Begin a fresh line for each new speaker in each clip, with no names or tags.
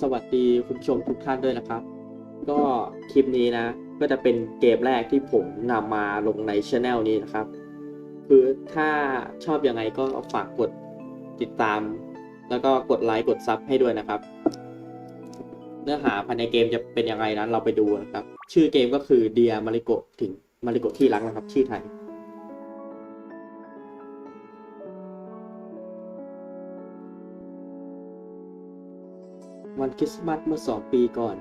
สวัสดีคุณผู้ชมทุกท่านด้วยนะครับ ก็คลิปนี้นะ ก็จะเป็นเกมแรกที่ผมนำมาลงในช anel นี้นะครับ คือถ้าชอบยังไงก็ฝากกดติดตาม แล้วก็กดไลค์กดซับให้ด้วยนะครับ เนื้อหาภายในเกมจะเป็นยังไงนั้นเราไปดูนะครับ ชื่อเกมก็คือ Dear Marigo ถึง Marigo ที่รักนะครับ ชื่อไทย วันคริสต์มาสเมื่อสองปีก่อน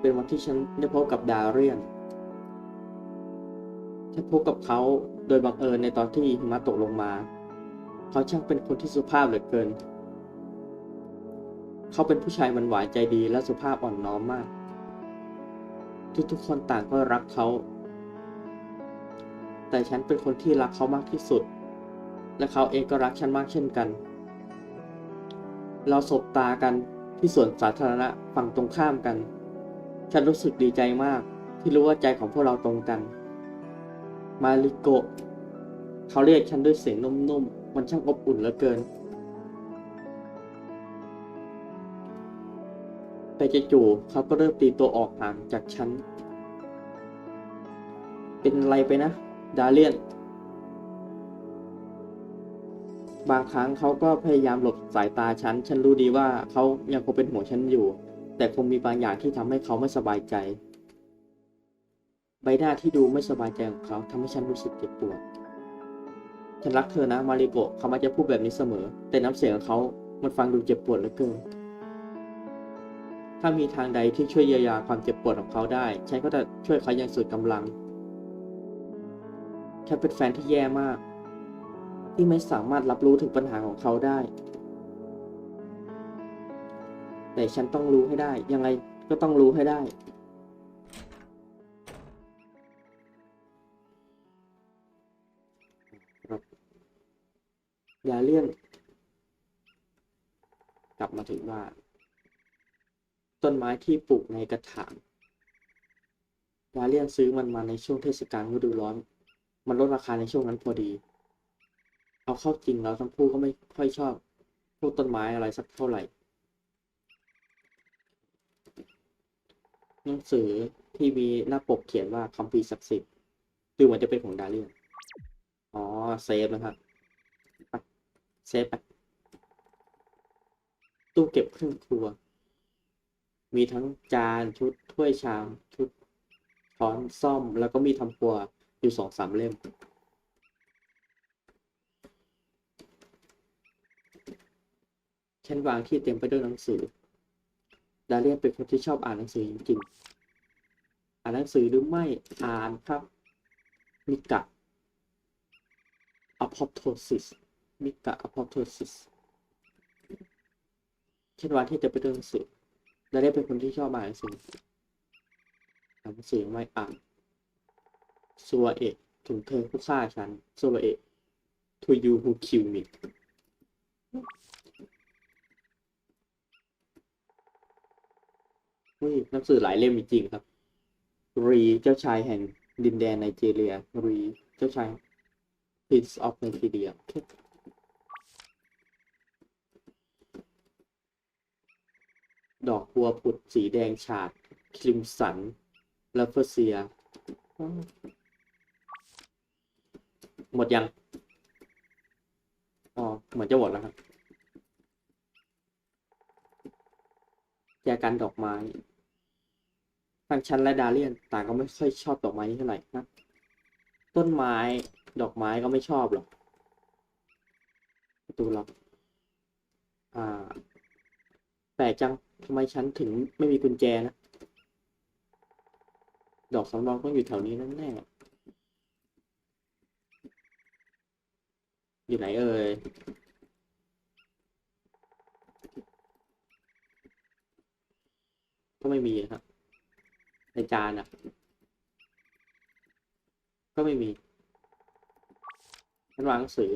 เป็นวันที่ฉันได้พบกับดาเรียนฉันพบกับเขาโดยบังเอิญในตอนที่หิมะตกลงมา เขาช่างเป็นคนที่สุภาพเหลือเกิน เขาเป็นผู้ชายมันหวานใจดีและสุภาพอ่อนน้อมมาก ทุกๆคนต่างก็รักเขา แต่ฉันเป็นคนที่รักเขามากที่สุด และเขาเองก็รักฉันมากเช่นกัน เราสบตากัน ที่สวนสาธารณะฝั่งตรงข้ามกัน ฉันรู้สึกดีใจมากที่รู้ว่าใจของพวกเราตรงกัน มาริโกะเขาเรียกฉันด้วยเสียงนุ่มๆ มันช่างอบอุ่นเหลือเกิน แต่จู่ๆเขาก็เริ่มตีตัวออกห่างจากฉัน เป็นไรไปนะ ดาเลียน บางครั้งเขาก็พยายามหลบสายตาฉัน ฉันรู้ดีว่าเขายังคงเป็นห่วงฉันอยู่ แต่คงมีบางอย่างที่ทำให้เขาไม่สบายใจ ใบหน้าที่ดูไม่สบายใจของเขาทำให้ฉันรู้สึกเจ็บปวด ฉันรักเธอนะมาริโกะเขามักจะพูดแบบนี้เสมอ แต่น้ำเสียงของเขา มันฟังดูเจ็บปวดเหลือเกิน ถ้ามีทางใดที่ช่วยเยียวยาความเจ็บปวดของเขาได้ ฉันก็จะช่วยเขาอย่างสุดกำลัง ฉันเป็นแฟนที่แย่มาก ที่ไม่สามารถรับรู้ถึงปัญหาของเขาได้ แต่ฉันต้องรู้ให้ได้ ยังไงก็ต้องรู้ให้ได้ครับยาเลี่ยน กลับมาถึงบ้านต้นไม้ที่ปลูกในกระถางยาเลี่ยนซื้อมันมาในช่วงเทศกาลฤดูร้อน มันลดราคาในช่วงนั้นพอดี เอาเข้าจริงแล้วทั้งคู่ก็ไม่ค่อยชอบพวกต้นไม้อะไรสักเท่าไหร่ หนังสือที่มีหน้าปกเขียนว่าคัมภีร์ศักดิ์สิทธิ์ดูเหมือนจะเป็นของดาเลียนอ๋อ เซฟนะครับเซฟไปตู้เก็บเครื่องครัว มีทั้งจานชุดถ้วยชาม ชุดช้อนซ่อมแล้วก็มีทำครัวอยู่สองสามเล่ม ฉันวางที่เต็มไปด้วยหนังสือ ดาเลียนเป็นคนที่ชอบอ่านหนังสือจริงๆ อ่านหนังสือหรือไม่อ่านครับ มิกะ apoptosis มิกะ apoptosis ฉันวางที่เต็มไปด้วยหนังสือดาเลียนเป็นคนที่ชอบอ่านหนังสืออ่านหนังสือไม่อ่านซัวเอะถึงเธอผู้ฆ่าฉันซัวเอะ to you who kill me อุ้ หนังสือหลายเล่มจริงครับ รีเจ้าชายแห่งดินแดนไนจีเรีย รีเจ้าชาย Prince of Nigeria ดอกบัวผุดสีแดงฉาดคริมสันลาเฟเซีย หมดยัง อ๋อ เหมือนจะหมดแล้วครับแจกันดอกไม้ ทั้งฉันและดาเลียนต่างก็ไม่ค่อยชอบดอกไม้นี้เท่าไหร่นะต้นไม้ดอกไม้ก็ไม่ชอบหรอกประตูล็อกอ่าแต่จังทำไมฉันถึงไม่มีกุญแจนะดอกสำรองต้องอยู่แถวนี้นั่นแน่อยู่ไหนเอ่ยก็ไม่มีนะครับ ในจานอะ ก็ไม่มีฉันวางหนังสือ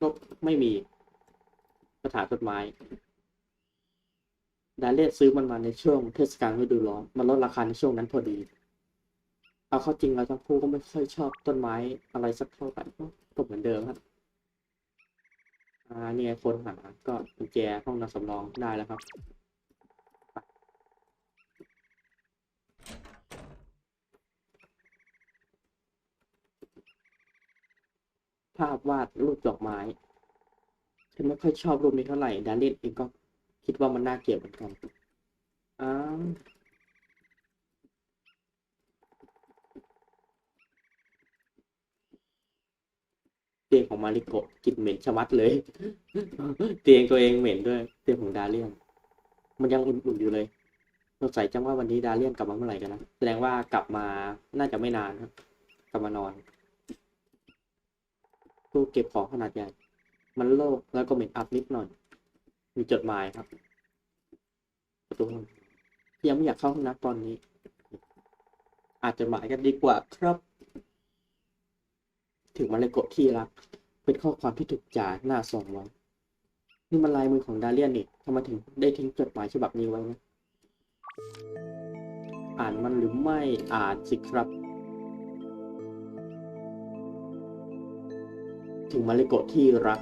ก็ไม่มีกระถางต้นไม้ดาเลียซื้อมันมาในช่วงเทศกาลฤดูร้อน มันลดราคาในช่วงนั้นพอดี เอาเข้าจริงแล้วทั้งคู่ก็ไม่ค่อยชอบต้นไม้อะไรสักเท่าไหร่ก็เหมือนเดิมครับ อ่าเนี่ยคนหาก็กุญแจห้องนอนสำรองได้แล้วครับภาพวาดรูปดอกไม้ฉันไม่ค่อยชอบรูปนี้เท่าไหร่ดาเลียนเองก็คิดว่ามันน่าเกลียดเหมือนกันอ้าว เตียงของมาริโกะกลิ่นเหม็นชะมัดเลย เตียงตัวเองเหม็นด้วย เตียงของดาเลียน มันยังอุ่นๆอยู่เลยสงสัยจังว่าวันนี้ดาเลียนกลับมาเมื่อไหร่กันนะ แสดงว่ากลับมาน่าจะไม่นานครับ กลับมานอนตู้เก็บของขนาดใหญ่ มันโล่งแล้วก็เหม็นอับนิดหน่อย มีจดหมายครับ ประตูยังไม่อยากเข้าห้องน้ำตอนนี้ อาจจะหมายกันดีกว่าครับ ถึงมาเลยกดที่รัก เป็นข้อความที่ถูกจ่าหน้าซองไว้นี่มันลายมือของดาเลียนนี่ทำไมถึงได้ทิ้งจดหมายฉบับนี้ไว้นะอ่านมันหรือไม่อ่านสิครับ ถึงมาเลโกะที่รัก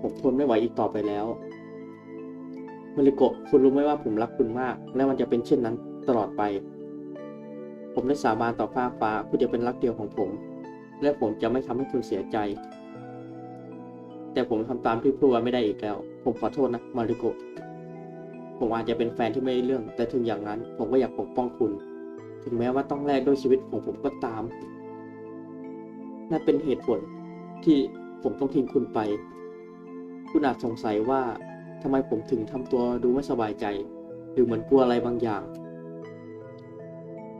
ผมทนไม่ไหวอีกต่อไปแล้วมาริโกะคุณรู้ไหมว่าผมรักคุณมาก และมันจะเป็นเช่นนั้นตลอดไป ผมได้สาบานต่อฟ้าฟ้าคุณจะเป็นรักเดียวของผม และผมจะไม่ทำให้คุณเสียใจ แต่ผมทำตามที่พูดไว้ไม่ได้อีกแล้ว ผมขอโทษนะมาริโกะผมอาจจะเป็นแฟนที่ไม่ได้เรื่อง แต่ถึงอย่างนั้นผมก็อยากปกป้องคุณ ถึงแม้ว่าต้องแลกด้วยชีวิตของผมก็ตามนั่นเป็นเหตุผลที่ผมต้องทิ้งคุณไป คุณอาจสงสัยว่าทำไมผมถึงทำตัวดูไม่สบายใจ หรือเหมือนกลัวอะไรบางอย่าง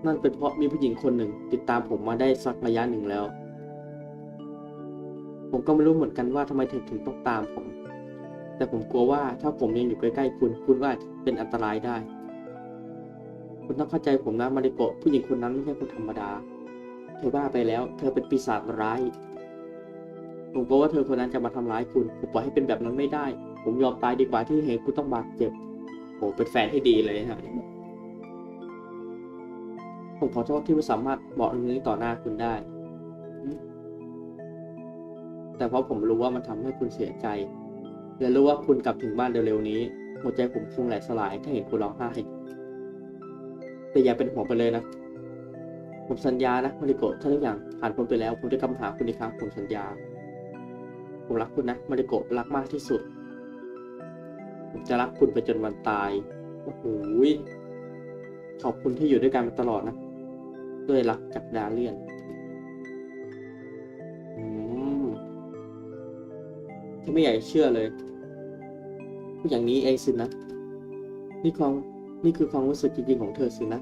นั่นเป็นเพราะมีผู้หญิงคนหนึ่งติดตามผมมาได้สักระยะหนึ่งแล้ว ผมก็ไม่รู้เหมือนกันว่าทำไมเธอถึงต้องตามผม แต่ผมกลัวว่าถ้าผมยังอยู่ใกล้ๆคุณ คุณก็อาเป็นอันตรายได้ คุณต้องเข้าใจผมนะมาริโกะผู้หญิงคนนั้นไม่ใช่คนธรรมดา เธอบ้าไปแล้ว เธอเป็นปีศาจร้าย ผมกลัวว่าเธอคนนั้นจะมาทำร้ายคุณ ผมปล่อยให้เป็นแบบนั้นไม่ได้ ผมยอมตายดีกว่าที่เห็นคุณต้องบาดเจ็บโอ้เป็นแฟนที่ดีเลยครับผมขอโทษที่ไม่สามารถบอกเรื่องนี้ต่อหน้าคุณได้ แต่เพราะผมรู้ว่ามันทำให้คุณเสียใจ และรู้ว่าคุณกลับถึงบ้านเร็วๆนี้ หัวใจผมคงแหลกสลายถ้าเห็นคุณร้องไห้ แต่อย่าเป็นห่วงไปเลยนะ ผมสัญญานะมาริโกะถ้าทุกอย่างผ่านพ้นไปแล้ว ผมจะกลับมาหาคุณอีกครั้งผมสัญญา ผมรักคุณนะมาริโกะรักมากที่สุด ผมจะรักคุณไปจนวันตาย โอ้โหขอบคุณที่อยู่ด้วยกันมาตลอดนะ ด้วยรักจากดาเลียน ไม่อยากเชื่อเลย อย่างนี้เองสินะ นี่ความนี่คือความรู้สึกจริงๆของเธอสินะ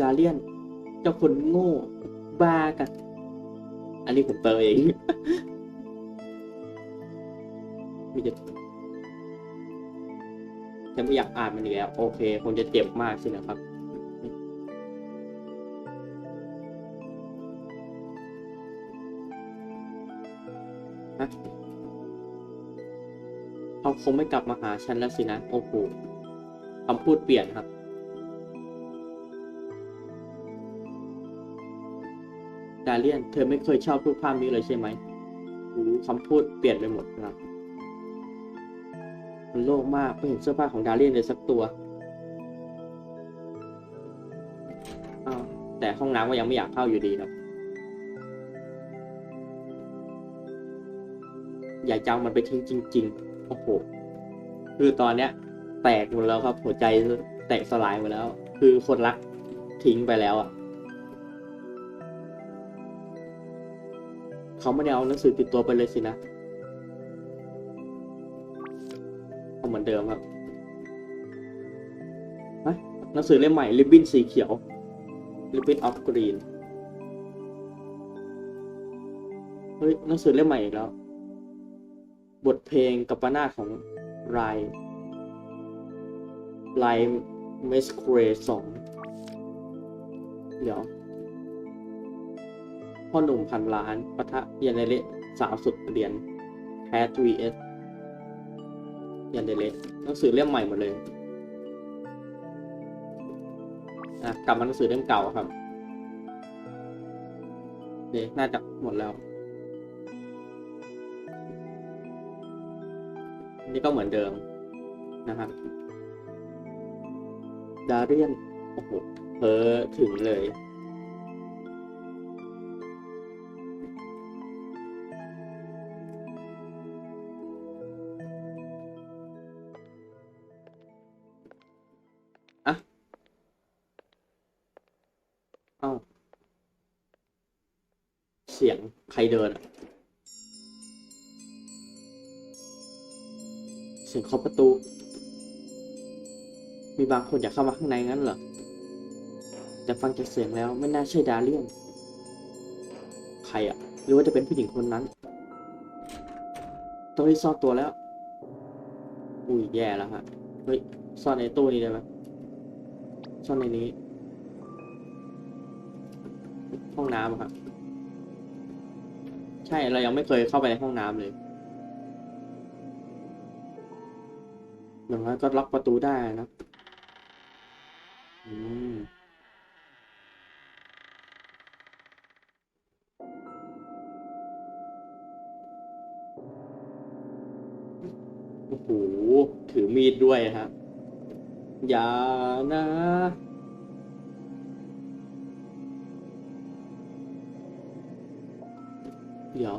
ดาเลียนเจ้าคนโง่บ้ากัน อันนี้ผมเติมเองมีแต่ฉันไม่อยากอ่านมันอีกแล้ว โอเคคงจะเจ็บมากสินะครับฮะ คงไม่กลับมาหาฉันแล้วสินะ โอ้โหคำพูดเปลี่ยนครับ ดาเลียน เธอไม่เคยชอบรูปภาพนี้เลยใช่ไหมโอ้คำพูดเปลี่ยนไปหมดครับ มันโล่งมากไม่เห็นเสื้อผ้าของดาเลียนเลยสักตัวอ้าวแต่ห้องน้ำก็ยังไม่อยากเข้าอยู่ดีครับ อยากจะเอามันไปทิ้งจริง ๆ โอ้โห คือตอนเนี้ย แตกหมดแล้วครับ หัวใจแตกสลายหมดแล้ว คือคนรักทิ้งไปแล้วอะเขาไม่ได้เอาหนังสือติดตัวไปเลยสินะเอาเหมือนเดิมครับฮะหนังสือเล่มใหม่ริบบิ้นสีเขียว Ribbon of Green เฮ้ยหนังสือเล่มใหม่อีกแล้ว บทเพลงกับปนาของไรไรเมสเครสองเดี๋ยว พ่อหนุ่มพันล้านปะทะยันเดเลสาวสุดเรียนแคทวีเอสยันเดเลหนังสือเล่มใหม่หมดเลยอะกลับมาหนังสือเล่มเก่าครับเดี๋ยวน่าจะหมดแล้ว นี่ก็เหมือนเดิมนะครับดาเรียนโอ้โหเพอถึงเลยอะเอ้าเสียงใครเดินอะ สียงเคาะประตู มีบางคนอยากเข้ามาข้างในงั้นเหรอ แต่ฟังจากเสียงแล้วไม่น่าใช่ดาเลียน ใครอะหรือว่าจะเป็นผู้หญิงคนนั้น ต้องรีบซ่อนตัวแล้ว อุ้ยแย่แล้วฮะ เฮ้ย ซ่อนในตู้นี้ได้ไหมซ่อนในนี้ ห้องน้ำครับ ใช่ เรายังไม่เคยเข้าไปในห้องน้ำเลย อย่างน้อยก็ล็อกประตูได้นะอืมโอ้โหถือมีดด้วยครับอย่านะเดี๋ยว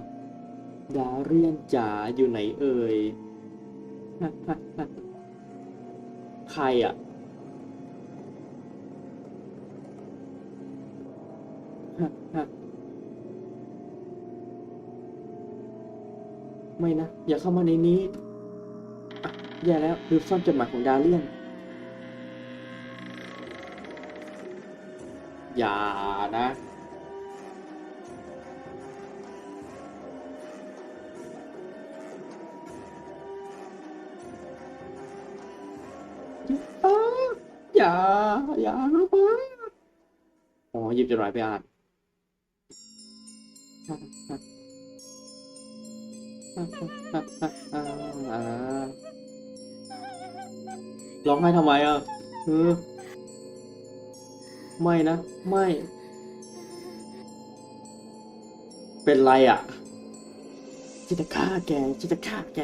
ดาเรียนจ๋าอยู่ไหนเอ่ย ใครอะไม่นะ อย่าเข้ามาในนี้แย่แล้วลืมซ่อนจดหมายของดาเลียน อย่านะ อย่านะป้าอ๋อหยิบจดหมายไปอ่านร้องไห้ทำไมอะเออไม่นะ ไม่ เป็นไรอะฉันจะฆ่าแกฉันจะฆ่าแก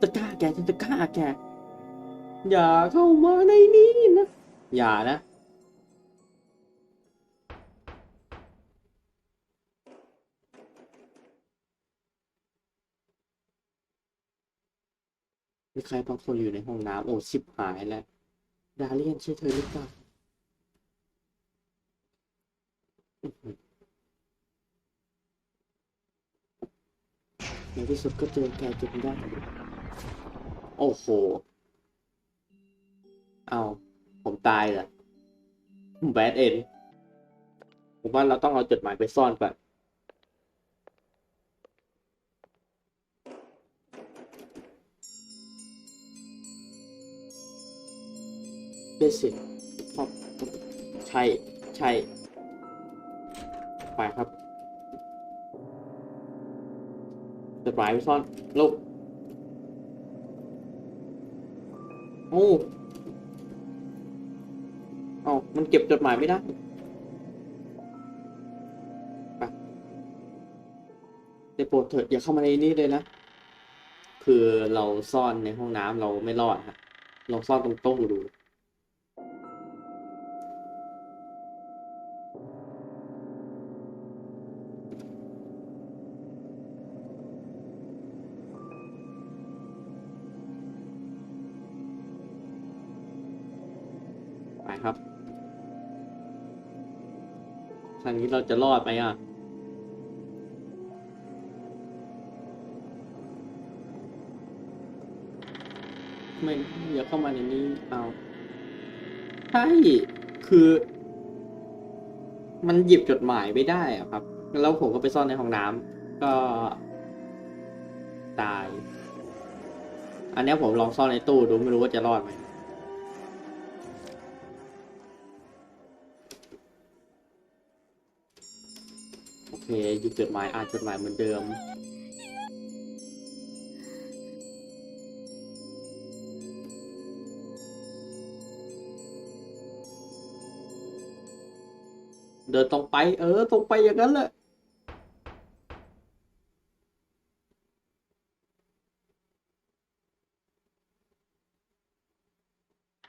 จะฆ่าแกฉันจะฆ่าแก อย่าเข้ามาในนี้นะ อย่านะ มีใครบางคนอยู่ในห้องน้ำโอ้ชิบหายแล้ว ดาเลียนใช่เธอหรือเปล่าในที่สุดก็เจอแกจนได้ โอ้โห เอาผมตายเหรอแบดเอ็นผมว่าเราต้องเอาจดหมายไปซ่อนก่อน เบสิกครับใช่ใช่ไปครับจดหมายไปซ่อนลูกโอ้เอามันเก็บจดหมายไม่ได้ไปได้โปรดเถิดอย่าเข้ามาในนี้เลยนะ คือเราซ่อนในห้องน้ำเราไม่รอดฮะลองซ่อนตรงโต๊ะดู ครับทางนี้เราจะรอดไหมอะไม่อย่าเข้ามาในนี้เอาใช่คือ มันหยิบจดหมายไม่ได้อะครับ แล้วผมก็ไปซ่อนในห้องน้ำก็ตาย อันนี้ผมลองซ่อนในตู้ดูไม่รู้ว่าจะรอดไหม หยิบจดหมายอ่านจดหมายเหมือนเดิม เดินตรงไป เออ ตรงไปอย่างนั้นแหละ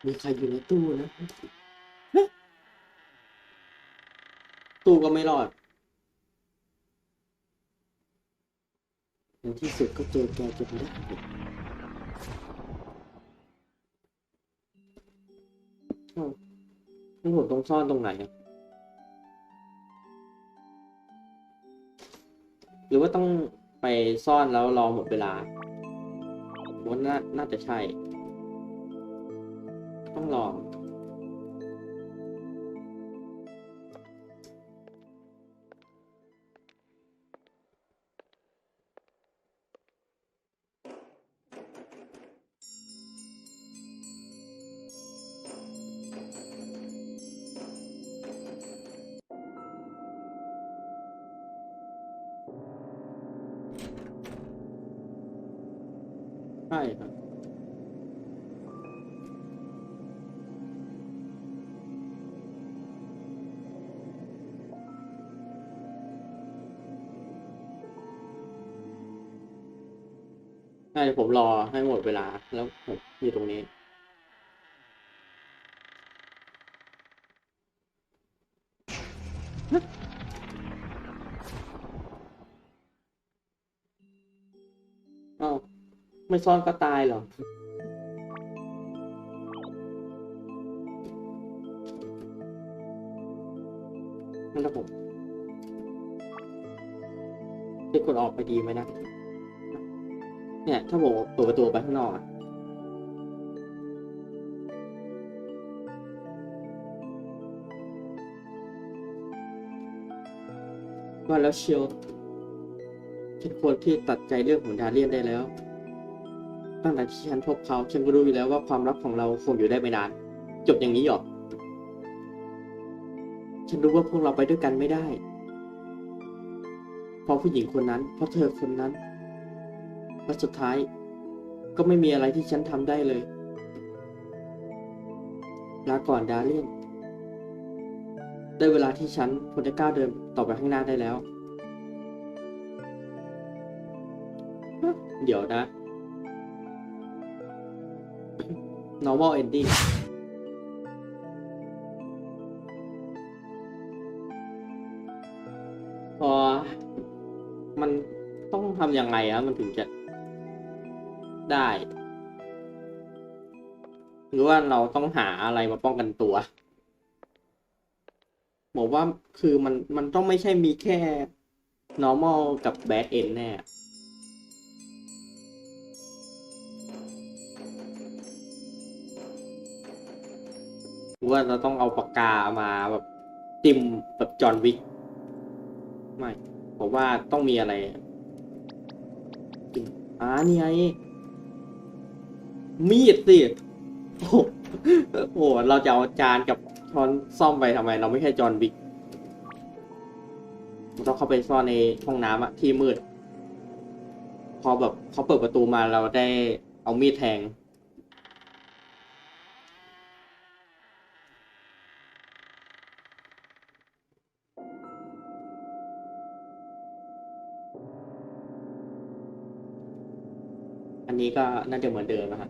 มีใครอยู่ในตู้นะ ตู้ก็ไม่รอด ในที่สุดก็เจอแกจนได้เอ้าแล้วผมต้องซ่อนตรงไหนอะหรือว่าต้องไปซ่อนแล้วรอหมดเวลาว่าน่าน่าจะใช่ ต้องลอง ช่ครับใช่ผมรอให้หมดเวลาแล้วผมอยู่ตรงนี้ ไม่ซ่อนก็ตายหรอนั่นแหละผมจะกดออกไปดีไหมนะ เนี่ย ถ้าผมเปิดประตูไปข้างนอกว่าแล้วเชียวฉันควรที่ตัดใจเรื่องของดาเลียนได้แล้ว ตั้งแต่ที่ฉันพบเขาฉันก็รู้อยู่แล้วว่าความรักของเราคงอยู่ได้ไม่นาน จบอย่างนี้หรอฉันรู้ว่าพวกเราไปด้วยกันไม่ได้เพราะผู้หญิงคนนั้น เพราะเธอคนนั้น และสุดท้าย ก็ไม่มีอะไรที่ฉันทำได้เลย ลาก่อนดาเลียนได้เวลาที่ฉันควรจะก้าวเดินต่อไปข้างหน้าได้แล้ว เดี๋ยวนะ normal ending พอมันต้องทำยังไงอะมันถึงจะได้ หรือว่าเราต้องหาอะไรมาป้องกันตัวบอกว่าคือมันมันต้องไม่ใช่มีแค่ normal กับ bad end แน่ รือว่าเราต้องเอาปากกามาแบบติมแบบจอห์นวิกไม่ผมว่าต้องมีอะไรอ่านี่ไงมีดสิโอ้โหโอ้โหเราจะเอาจานกับช้อนซ่อมไปทำไม เราไม่ใช่จอห์นวิกเราต้องเข้าไปซ่อนในห้องน้ำอะที่มืด พอแบบเขาเปิดประตูมาเราได้เอามีดแทง ก็น่าจะเหมือนเดิมนะฮะ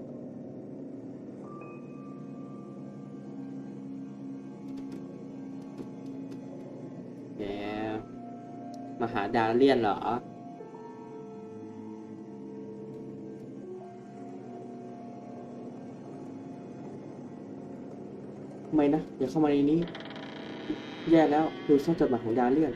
แหมมาหาดาเลียนเหรอทำไมนะอย่าเข้ามาในนี้ แย่แล้วดูช่องจดหมายของดาเลียน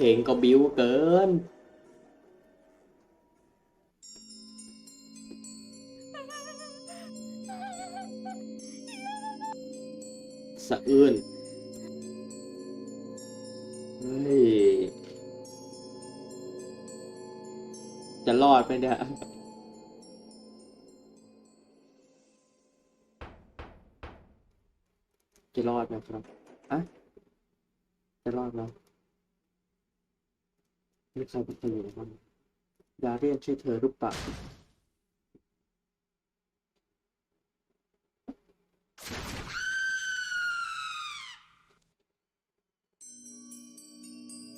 เพลงก็บิ้วเกิน สะอื้นเฮ้ย จะรอดไหมเนี่ยจะรอดไหมครับอะจะรอดไหม มีใครเป็นคนอยู่บ้างดาเรียนชื่อเธอรูปปล่า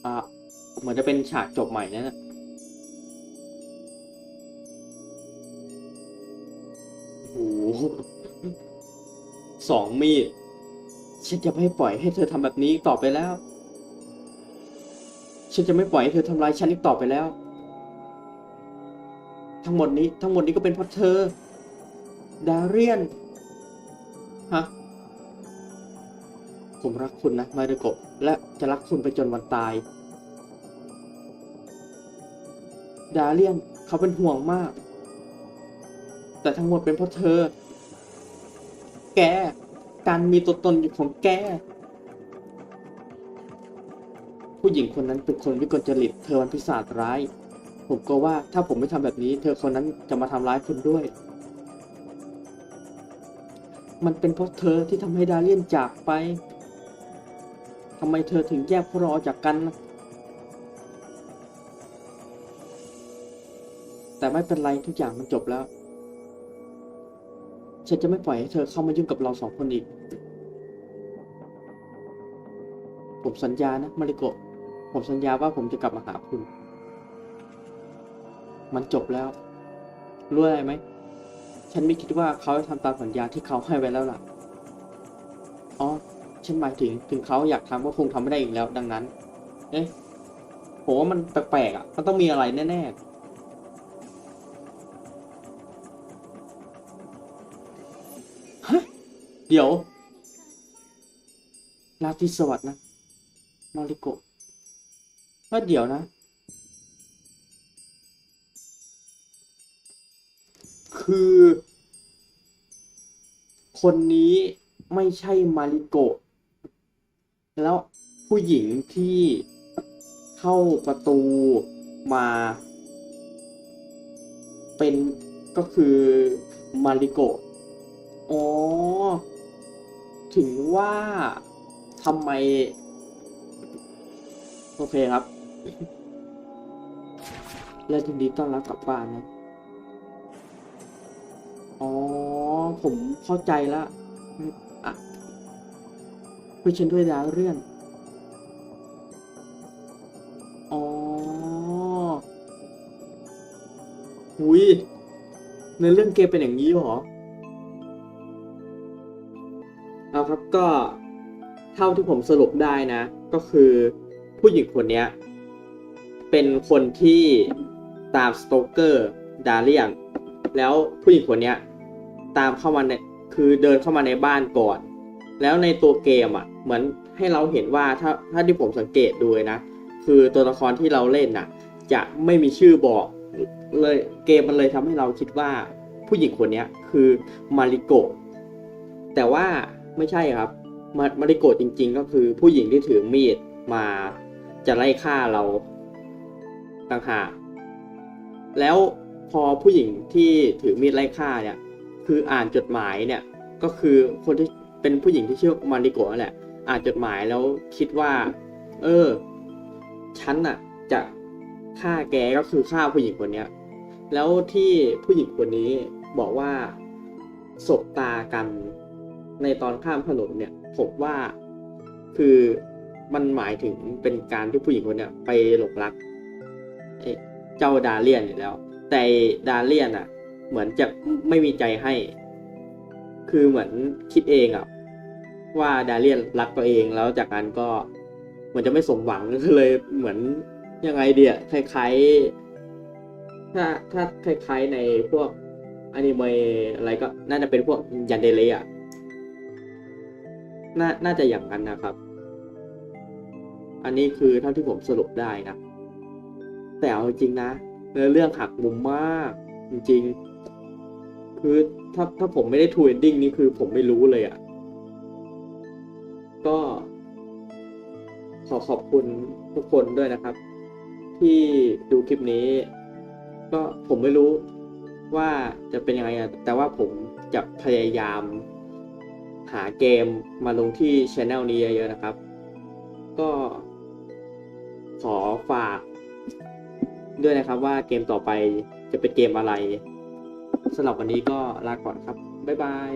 อะเหมือนจะเป็นฉากจบใหม่นะนะโอ้โหสองมีดฉันจะไม่ปล่อยให้เธอทำแบบนี้ต่อไปแล้ว ฉันจะไม่ปล่อยให้เธอทำร้ายฉันอีกต่อไปแล้ว ทั้งหมดนี้ทั้งหมดนี้ก็เป็นเพราะเธอ ดาเรียน ฮะ ผมรักคุณนะ มาริโกะและจะรักคุณไปจนวันตาย ดาเลียนเขาเป็นห่วงมาก แต่ทั้งหมดเป็นเพราะเธอ แก การมีตัวตนอยู่ของแก ผู้หญิงคนนั้นเป็นคนวิกลจริต เธอมันพิศาจร้าย ผมก็ว่าถ้าผมไม่ทำแบบนี้ เธอคนนั้นจะมาทำร้ายคุณด้วย มันเป็นเพราะเธอที่ทำให้ดาเลียนจากไปทำไมเธอถึงแยกพวกเราออกจากกัน แต่ไม่เป็นไรทุกอย่างมันจบแล้ว ฉันจะไม่ปล่อยให้เธอเข้ามายุ่งกับเราสองคนอีกผมสัญญานะมาริโกะ ผมสัญญาว่าผมจะกลับมาหาคุณ มันจบแล้ว รู้อะไรไหม ฉันไม่คิดว่าเขาจะทำตามสัญญาที่เขาให้ไว้แล้วล่ะ อ๋อ ฉันหมายถึงถึงเขาอยากทำก็คงทำไม่ได้อีกแล้ว ดังนั้น เอ๊ะผมว่ามันแปลกๆอะ มันต้องมีอะไรแน่ๆเดี๋ยว ราตรีสวัสดิ์นะมาริโกะ ว่าเดี๋ยวนะ คือ คนนี้ไม่ใช่มาริโกะ แล้วผู้หญิงที่เข้าประตูมา เป็นก็คือมาริโกะ อ๋อ ถึงว่าทำไม โอเคครับ และยินดีต้อนรับกลับบ้านนะ อ๋อ ผมเข้าใจแล้วอะช่วยฉันด้วยดาวเรื่อง อ๋อ หุยในเรื่องเกมเป็นอย่างนี้หรอ เอาครับก็เท่าที่ผมสรุปได้นะ ก็คือผู้หญิงคนเนี้ย เป็นคนที่ตามสโตเกอร์ดาเลียนแล้วผู้หญิงคนเนี้ยตามเข้ามาในคือเดินเข้ามาในบ้านก่อน แล้วในตัวเกมอะ เหมือนให้เราเห็นว่าถ้าถ้าที่ผมสังเกตดูนะ คือตัวละครที่เราเล่นน่ะ จะไม่มีชื่อบอกเลยเกมมันเลยทำให้เราคิดว่าผู้หญิงคนเนี้ยคือมาริโกะแต่ว่าไม่ใช่ครับมามาริโกะจริง ๆ ก็คือผู้หญิงที่ถือมีดมาจะไล่ฆ่าเรา ต่างหาก แล้วพอผู้หญิงที่ถือมีดไล่ฆ่าเนี่ย คืออ่านจดหมายเนี่ย ก็คือคนที่เป็นผู้หญิงที่ชื่อมาริโกะแหละ อ่านจดหมายแล้วคิดว่า เออ ฉันน่ะ จะฆ่าแกก็คือฆ่าผู้หญิงคนเนี้ย แล้วที่ผู้หญิงคนนี้บอกว่าสบตากันในตอนข้ามถนนเนี่ยผมว่าคือมันหมายถึงเป็นการที่ผู้หญิงคนเนี้ยไปหลงรัก เจ้าดาเลียนอยู่แล้ว แต่ดาเลียนอะ เหมือนจะไม่มีใจให้ คือเหมือนคิดเองอะ ว่าดาเลียนรักตัวเองแล้วจากนั้นก็เหมือนจะไม่สมหวังก็เลยเหมือนยังไงเดียคล้ายๆ ถ้าถ้าคล้ายๆในพวกอนิเมะอะไรก็น่าจะเป็นพวกยันเดเลอะน่าน่าจะอย่างนั้นนะครับ อันนี้คือเท่าที่ผมสรุปได้นะ แต่เอาจริงนะเนื้อเรื่องหักมุมมาก จริง ๆ คือถ้าถ้าผมไม่ได้ทูเอนดิ้งนี่คือผมไม่รู้เลยอะ่ะ ก็ขอขอบคุณทุกคนด้วยนะครับ ที่ดูคลิปนี้ ก็ผมไม่รู้ว่าจะเป็นยังไงอะแต่ว่าผมจะพยายามหาเกมมาลงที่ช anel นี้เยอะๆนะครับ ก็ขอฝาก ด้วยนะครับว่าเกมต่อไปจะเป็นเกมอะไรสำหรับวันนี้ก็ลาก่อนครับ บ๊ายบาย